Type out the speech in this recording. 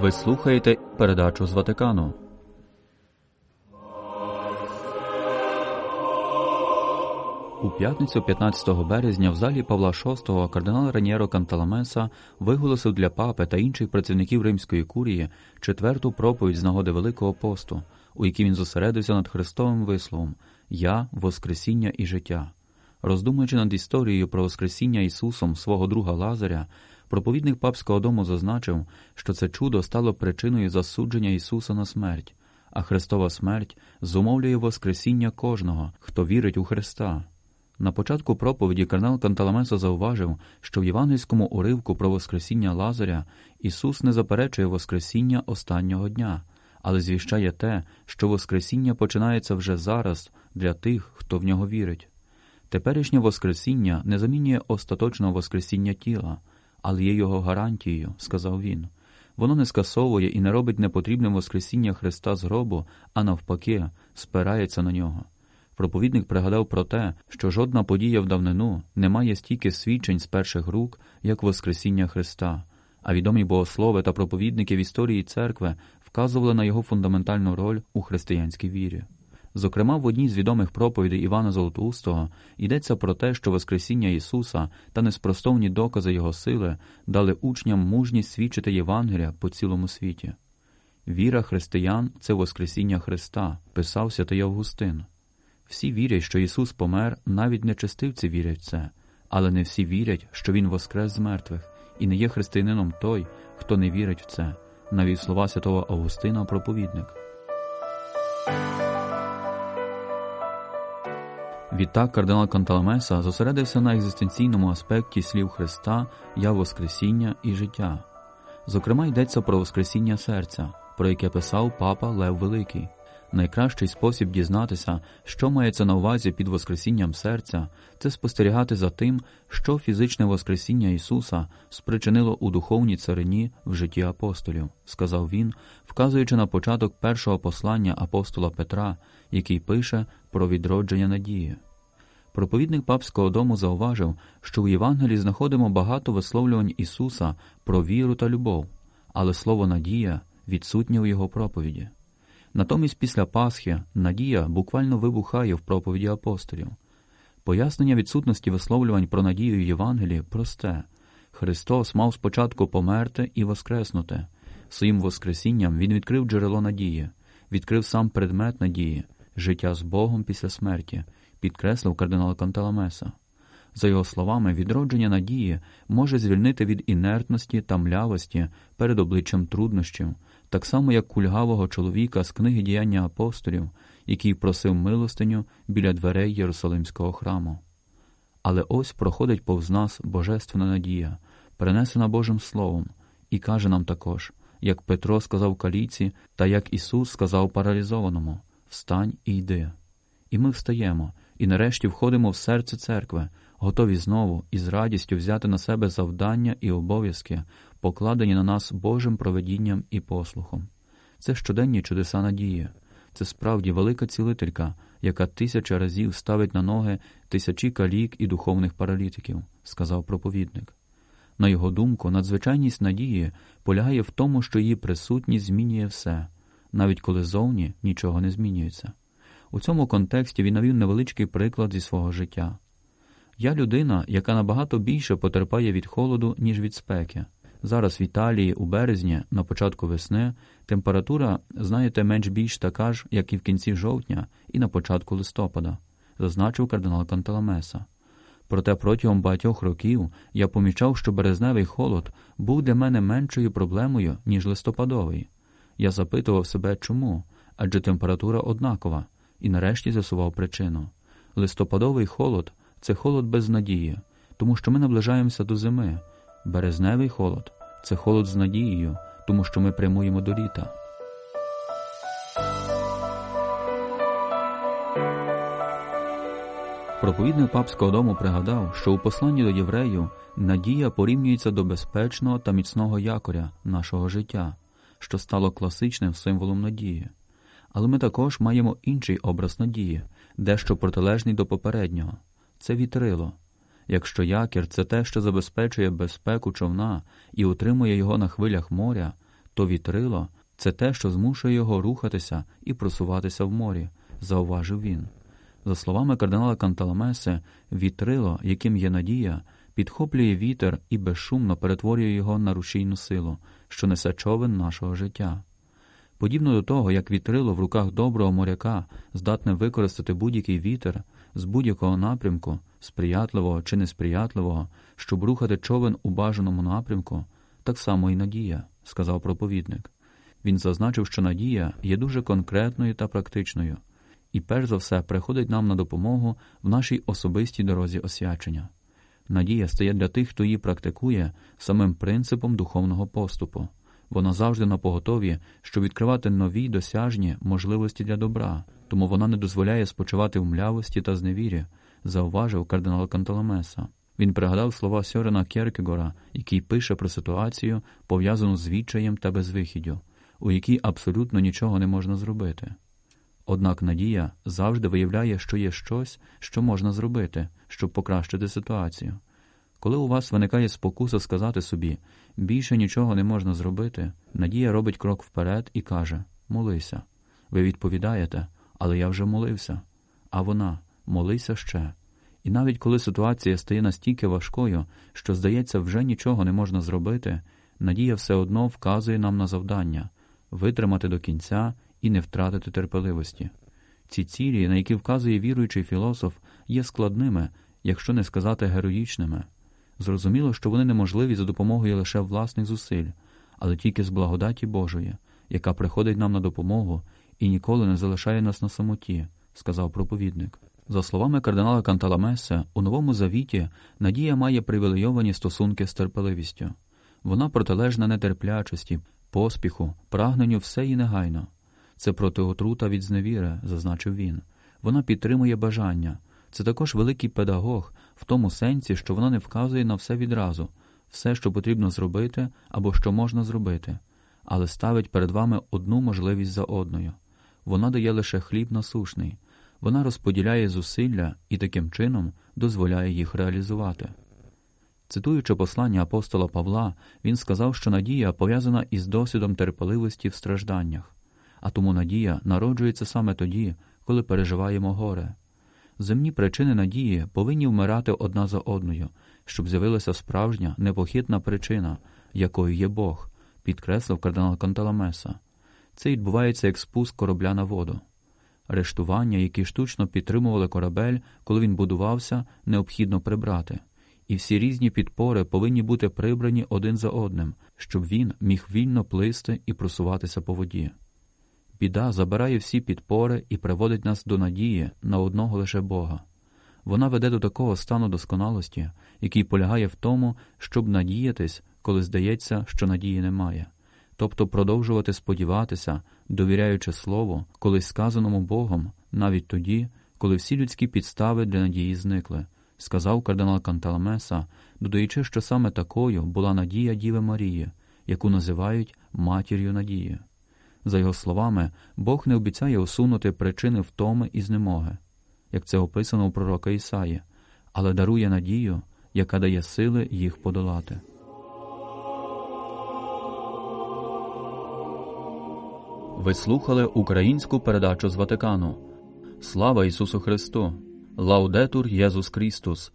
Ви слухаєте передачу з Ватикану. У п'ятницю 15 березня в залі Павла VI кардинал Раньєро Канталамеса виголосив для папи та інших працівників римської курії четверту проповідь з нагоди Великого посту, у якій він зосередився над Христовим висловом Я Воскресіння і життя. Роздумуючи над історією про Воскресіння Ісусом свого друга Лазаря, проповідник папського дому зазначив, що це чудо стало причиною засудження Ісуса на смерть, а Христова смерть зумовлює Воскресіння кожного, хто вірить у Христа. На початку проповіді кардинал Канталамеса зауважив, що в євангельському уривку про Воскресіння Лазаря Ісус не заперечує Воскресіння останнього дня, але звіщає те, що Воскресіння починається вже зараз для тих, хто в нього вірить. Теперішнє Воскресіння не замінює остаточного Воскресіння тіла, але є його гарантією, сказав він. Воно не скасовує і не робить непотрібним Воскресіння Христа з гробу, а навпаки, спирається на нього. Проповідник пригадав про те, що жодна подія в давнину не має стільки свідчень з перших рук, як Воскресіння Христа, а відомі богослови та проповідники в історії церкви вказували на його фундаментальну роль у християнській вірі. Зокрема, в одній з відомих проповідей Івана Золотоустого йдеться про те, що Воскресіння Ісуса та неспростовні докази Його сили дали учням мужність свідчити Євангелія по цілому світі. Віра християн це Воскресіння Христа, писав святий Августин. Всі вірять, що Ісус помер, навіть нечестивці вірять в це, але не всі вірять, що Він воскрес з мертвих, і не є християнином той, хто не вірить в це, навіть слова святого Августина проповідник. Відтак кардинал Канталамеса зосередився на екзистенційному аспекті слів Христа Я Воскресіння і життя. Зокрема, йдеться про Воскресіння серця, про яке писав папа Лев Великий. Найкращий спосіб дізнатися, що мається на увазі під Воскресінням серця, це спостерігати за тим, що фізичне Воскресіння Ісуса спричинило у духовній царині в житті апостолів, сказав він, вказуючи на початок першого послання апостола Петра, який пише про відродження надії. Проповідник папського дому зауважив, що в Євангелії знаходимо багато висловлювань Ісуса про віру та любов, але слово надія відсутнє у його проповіді. Натомість після Пасхи надія буквально вибухає в проповіді апостолів. Пояснення відсутності висловлювань про надію Євангелії просте Христос мав спочатку померти і воскреснути. Своїм Воскресінням Він відкрив джерело надії, відкрив сам предмет надії, життя з Богом після смерті, підкреслив кардинал Канталамеса. За його словами, відродження надії може звільнити від інертності та млявості перед обличчям труднощів, так само як кульгавого чоловіка з книги діяння апостолів, який просив милостиню біля дверей Єрусалимського храму. Але ось проходить повз нас божественна надія, перенесена Божим Словом, і каже нам також, як Петро сказав каліці, та як Ісус сказав паралізованому Встань і йди. І ми встаємо, і нарешті входимо в серце церкви, готові знову і з радістю взяти на себе завдання і обов'язки, покладені на нас Божим проведінням і послухом. Це щоденні чудеса надії, це справді велика цілителька, яка тисяча разів ставить на ноги тисячі калік і духовних паралітиків, сказав проповідник. На його думку, надзвичайність надії полягає в тому, що її присутність змінює все, навіть коли зовні нічого не змінюється. У цьому контексті він навів невеличкий приклад зі свого життя. Я людина, яка набагато більше потерпає від холоду, ніж від спеки. Зараз в Італії у березні, на початку весни, температура, знаєте, менш більш така ж, як і в кінці жовтня, і на початку листопада, зазначив кардинал Канталамеса. Проте протягом багатьох років я помічав, що березневий холод був для мене меншою проблемою, ніж листопадовий. Я запитував себе, чому, адже температура однакова, і нарешті з'ясував причину. Листопадовий холод це холод без надії, тому що ми наближаємося до зими. Березневий холод це холод з надією, тому що ми прямуємо до літа. Проповідник папського дому пригадав, що у посланні до євреїв надія порівнюється до безпечного та міцного якоря нашого життя, що стало класичним символом надії. Але ми також маємо інший образ надії, дещо протилежний до попереднього це вітрило. Якщо якір це те, що забезпечує безпеку човна і утримує його на хвилях моря, то вітрило це те, що змушує його рухатися і просуватися в морі, зауважив він. За словами кардинала Канталамеси, вітрило, яким є надія, підхоплює вітер і безшумно перетворює його на рушійну силу, що несе човен нашого життя. Подібно до того, як вітрило в руках доброго моряка здатне використати будь-який вітер з будь-якого напрямку, сприятливого чи несприятливого, щоб рухати човен у бажаному напрямку, так само і надія, сказав проповідник. Він зазначив, що надія є дуже конкретною та практичною, і перш за все приходить нам на допомогу в нашій особистій дорозі освячення. Надія стає для тих, хто її практикує, самим принципом духовного поступу. Вона завжди на поготові, щоб відкривати нові досяжні можливості для добра, тому вона не дозволяє спочивати в млявості та зневірі, зауважив кардинал Канталамеса. Він пригадав слова Сьорена Кєркегора, який пише про ситуацію, пов'язану з відчаєм та безвихіддю, у якій абсолютно нічого не можна зробити. Однак надія завжди виявляє, що є щось, що можна зробити, щоб покращити ситуацію. Коли у вас виникає спокуса сказати собі більше нічого не можна зробити, надія робить крок вперед і каже Молися. Ви відповідаєте, але я вже молився. А вона молися ще. І навіть коли ситуація стає настільки важкою, що, здається, вже нічого не можна зробити, надія все одно вказує нам на завдання витримати до кінця і не втратити терпеливості. Ці цілі, на які вказує віруючий філософ, є складними, якщо не сказати героїчними. Зрозуміло, що вони неможливі за допомогою лише власних зусиль, але тільки з благодаті Божої, яка приходить нам на допомогу і ніколи не залишає нас на самоті, сказав проповідник. За словами кардинала Канталамеса, у Новому Завіті надія має привілейовані стосунки з терпеливістю. Вона протилежна нетерплячості, поспіху, прагненню все і негайно. Це протиотрута від зневіри, зазначив він. Вона підтримує бажання. Це також великий педагог в тому сенсі, що вона не вказує на все відразу, все, що потрібно зробити або що можна зробити, але ставить перед вами одну можливість за одною. Вона дає лише хліб насушний, вона розподіляє зусилля і таким чином дозволяє їх реалізувати. Цитуючи послання апостола Павла, він сказав, що надія пов'язана із досвідом терпеливості в стражданнях, а тому надія народжується саме тоді, коли переживаємо горе. Земні причини надії повинні вмирати одна за одною, щоб з'явилася справжня непохитна причина, якою є Бог, підкреслив кардинал Канталамеса. Це відбувається як спуск корабля на воду. Рештування, які штучно підтримували корабель, коли він будувався, необхідно прибрати, і всі різні підпори повинні бути прибрані один за одним, щоб він міг вільно плисти і просуватися по воді. Біда забирає всі підпори і приводить нас до надії на одного лише Бога. Вона веде до такого стану досконалості, який полягає в тому, щоб надіятись, коли здається, що надії немає, тобто продовжувати сподіватися, довіряючи Слову, колись сказаному Богом, навіть тоді, коли всі людські підстави для надії зникли, сказав кардинал Канталамеса, додаючи, що саме такою була надія Діви Марії, яку називають матір'ю надії. За його словами, Бог не обіцяє усунути причини втоми і знемоги, як це описано у пророка Ісаї, але дарує надію, яка дає сили їх подолати. Ви слухали українську передачу з Ватикану. Слава Ісусу Христу! Лаудетур Єсус Христос!